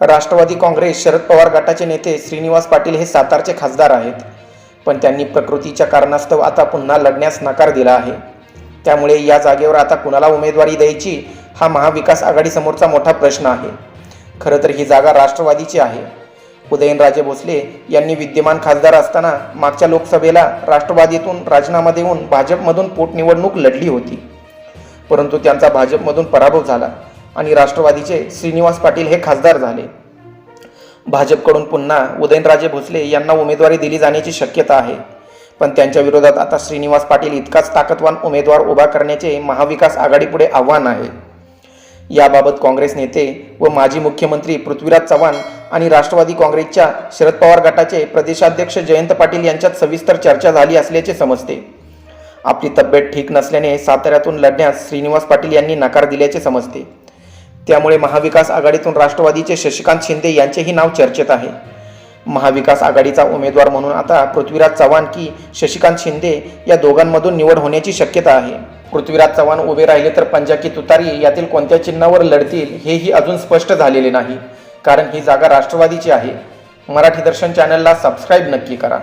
राष्ट्रवादी काँग्रेस शरद पवार गटाचे नेते श्रीनिवास पाटील हे सातारचे खासदार आहेत. पण त्यांनी प्रकृतीच्या कारणास्तव आता पुन्हा लढण्यास नकार दिला आहे. त्यामुळे या जागेवर आता कुणाला उमेदवारी द्यायची हा महाविकास आघाडीसमोरचा मोठा प्रश्न आहे. खरं तर ही जागा राष्ट्रवादीची आहे. उदयनराजे भोसले यांनी विद्यमान खासदार असताना मागच्या लोकसभेला राष्ट्रवादीतून राजीनामा देऊन भाजपमधून पोटनिवडणूक लढली होती. परंतु त्यांचा भाजपमधून पराभव झाला. आणि राष्ट्रवादीचे श्रीनिवास पाटील हे खासदार झाले. भाजपकडून पुन्हा उदयनराजे भोसले यांना उमेदवारी दिली जाण्याची शक्यता आहे. पण त्यांच्या विरोधात आता श्रीनिवास पाटील इतकाच ताकदवान उमेदवार उभा करण्याचे महाविकास आघाडीपुढे आव्हान आहे. याबाबत काँग्रेस नेते व माजी मुख्यमंत्री पृथ्वीराज चव्हाण आणि राष्ट्रवादी काँग्रेसच्या शरद पवार गटाचे प्रदेशाध्यक्ष जयंत पाटील यांच्यात सविस्तर चर्चा झाली असल्याचे समजते. आपली तब्येत ठीक नसल्याने साताऱ्यातून लढण्यास श्रीनिवास पाटील यांनी नकार दिल्याचे समजते. त्यामुळे महाविकास आघाडीतून राष्ट्रवादीचे शशिकांत शिंदे यांचेही नाव चर्चेत आहे. महाविकास आघाडीचा उमेदवार म्हणून आता पृथ्वीराज चव्हाण की शशिकांत शिंदे या दोघांमधून निवड होण्याची शक्यता आहे. पृथ्वीराज चव्हाण उभे राहिले तर पंजा की तुतारी यातील कोणत्या चिन्हावर लढतील हेही अजून स्पष्ट झालेले नाही. कारण ही जागा राष्ट्रवादीची आहे. मराठी दर्शन चॅनलला सबस्क्राईब नक्की करा.